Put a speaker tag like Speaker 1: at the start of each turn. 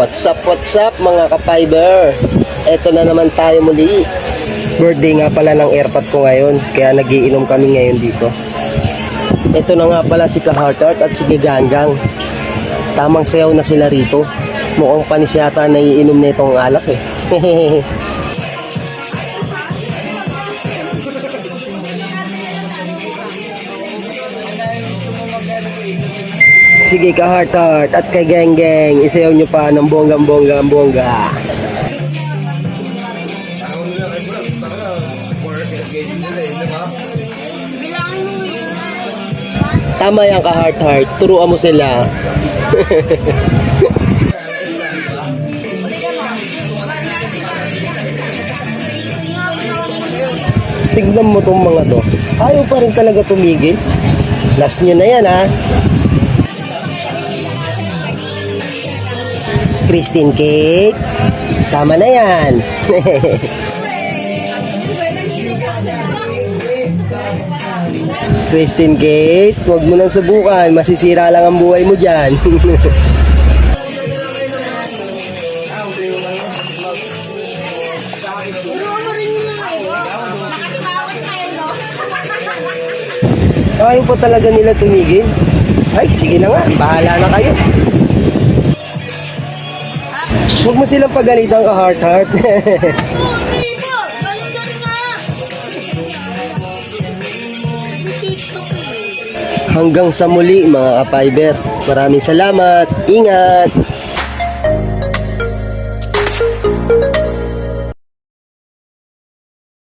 Speaker 1: What's up, what's up mga ka-fiber? Eto na naman tayo muli. Birthday nga pala ng airpot ko ngayon, kaya nagiinom kami ngayon dito. Ito na nga pala si Kahartart at si Ganggang. Tamang sayaw na sila rito. Mukhang panis yata na iinom na itong alak eh. Sige ka heart heart at kay geng geng isayaw nyo pa ng bonggang bonggang bongga. Tama yan ka heart heart. Turuan mo sila. Tignan mo tong mga to. Ayaw pa rin talaga tumigil. Last nyo na yan ha. Christine Cake. Tama na yan. Christine Cake, huwag mo nang subukan. Masisira lang ang buhay mo dyan. Ayaw po talaga nila tumigil. Ay, sige na nga. Bahala na kayo. Huwag mo silang pagalitan ka heart-heart. Hanggang sa muli mga ka-fiber. Maraming salamat. Ingat.